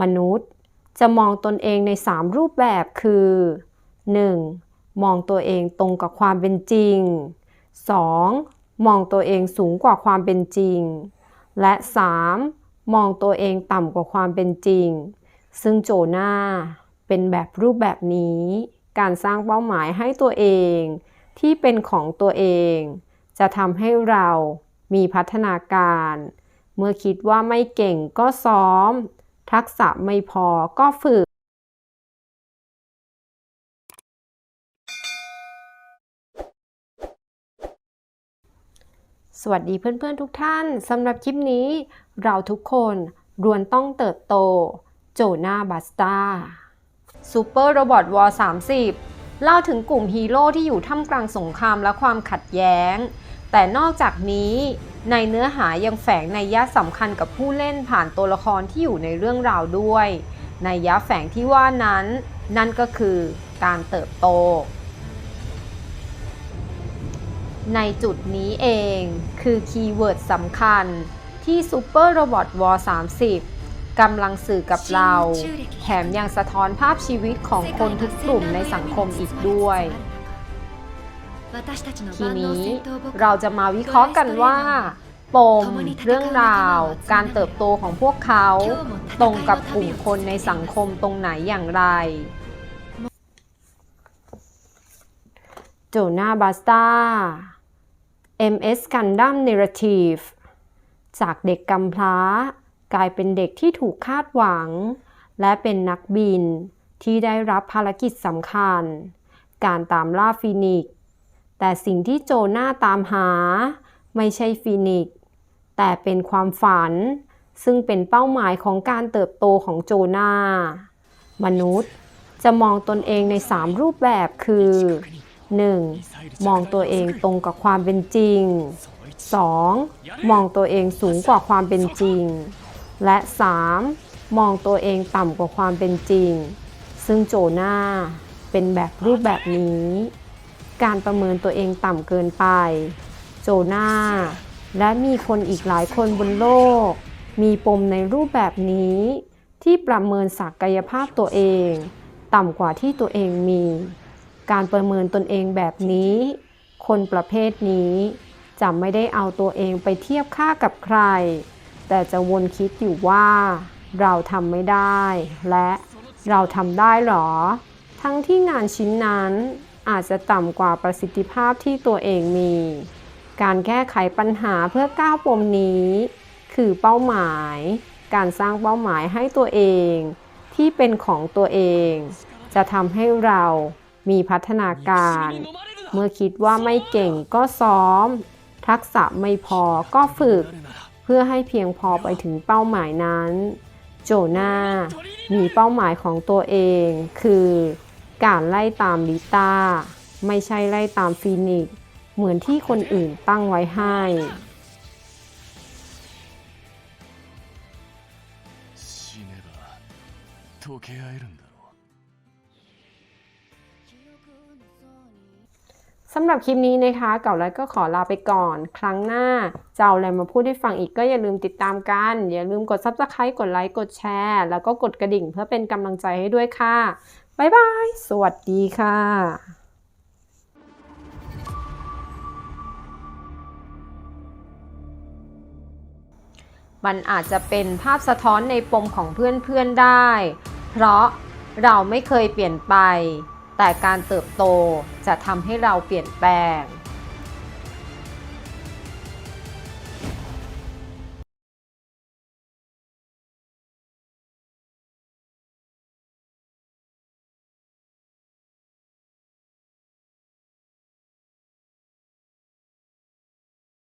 มนุษย์ จะมองตนเองใน 3 รูปแบบคือ 1. มองตัวเองตรงกับความเป็นจริง 2. มองตัวเองสูงกว่าความเป็นจริง และ 3. มองตัวเองต่ำกว่าความเป็นจริง ซึ่งโจนาเป็นแบบรูปแบบนี้ การสร้างเป้าหมายให้ตัวเอง ที่เป็นของตัวเอง จะทำให้เรามีพัฒนาการ เมื่อคิดว่าไม่เก่งก็ซ้อม ทักษะไม่พอก็ฝึก สวัสดีเพื่อนๆทุกท่านสำหรับคลิปนี้ เราทุกคนรวนต้องเติบโต โจนาบัสตาซูเปอร์โรบอทวอร์30 เล่าถึงกลุ่มฮีโร่ที่อยู่ท่ามกลางสงครามและความขัดแย้ง แต่นอกจากนี้ ในเนื้อหายังแฝงในยะสำคัญกับผู้เล่นผ่านตัวละครที่อยู่ในเรื่องราวด้วย ในยยะแฝงที่ว่านั้น นั่นก็คือการเติบโต ในจุดนี้เองคือคีย์เวิร์ดสำคัญที่ Super Robot War 30กำลังสื่อกับเรา แถมยังสะท้อนภาพชีวิตของคนทุกกลุ่มในสังคมอีกด้วยทีนี้เราจะมาวิเคราะห์กันว่า ปม เรื่องราว การเติบโตของพวกเขา ตรงกับกลุ่มคนในสังคมตรงไหนอย่างไร โจนาบาสตา MS Gundam Narrative จากเด็กกำพร้า กลายเป็นเด็กที่ถูกคาดหวัง และเป็นนักบินที่ได้รับภารกิจสำคัญ การตามล่าฟีนิกซ์แต่สิ่งที่โจนาตามหา ไม่ใช่ฟีนิกซ์ แต่เป็นความฝัน ซึ่งเป็นเป้าหมายของการเติบโตของโจนามนุษย์จะมองตนเองใน 3 รูปแบบคือ 1. มองตัวเองตรงกับความเป็นจริง 2. มองตัวเองสูงกว่าความเป็นจริง และ 3. มองตัวเองต่ำกว่าความเป็นจริง ซึ่งโจนาเป็นแบบรูปแบบนี้ การประเมินตัวเองต่ำเกินไป โจนา และมีคนอีกหลายคนบนโลก มีปมในรูปแบบนี้ ที่ประเมินศักยภาพตัวเอง ต่ำกว่าที่ตัวเองมี การประเมินตนเองแบบนี้ คนประเภทนี้จะไม่ได้เอาตัวเองไปเทียบค่ากับใคร แต่จะวนคิดอยู่ว่า เราทำไม่ได้ และเราทำได้หรอ ทั้งที่งานชิ้นนั้นอาจจะต่ำกว่าประสิทธิภาพที่ตัวเองมี การแก้ไขปัญหาเพื่อก้าวปมนี้ คือเป้าหมาย การสร้างเป้าหมายให้ตัวเอง ที่เป็นของตัวเอง จะทำให้เรามีพัฒนาการ เมื่อคิดว่าไม่เก่งก็ซ้อม ทักษะไม่พอก็ฝึก เพื่อให้เพียงพอไปถึงเป้าหมายนั้น โจนามีเป้าหมายของตัวเอง คือ การไล่ตามลิต้า ไม่ใช่ไล่ตามฟีนิกซ์ เหมือนที่คนอื่นตั้งไว้ให้ สำหรับคลิปนี้นะคะเก่าแล้ก็ขอลาไปก่อน ครั้งหน้าจะเอาอะไรมาพูดให้ฟังอีกก็อย่าลืมติดตามกัน อย่าลืมกด subscribe กดไลค์ กดแชร์ แล้วก็กดกระดิ่งเพื่อเป็นกำลังใจให้ด้วยค่ะ บ๊ายบาย สวัสดีค่ะ มันอาจจะเป็นภาพสะท้อนในปมของเพื่อนๆได้ เพราะเราไม่เคยเปลี่ยนไป แต่การเติบโตจะทำให้เราเปลี่ยนแปลง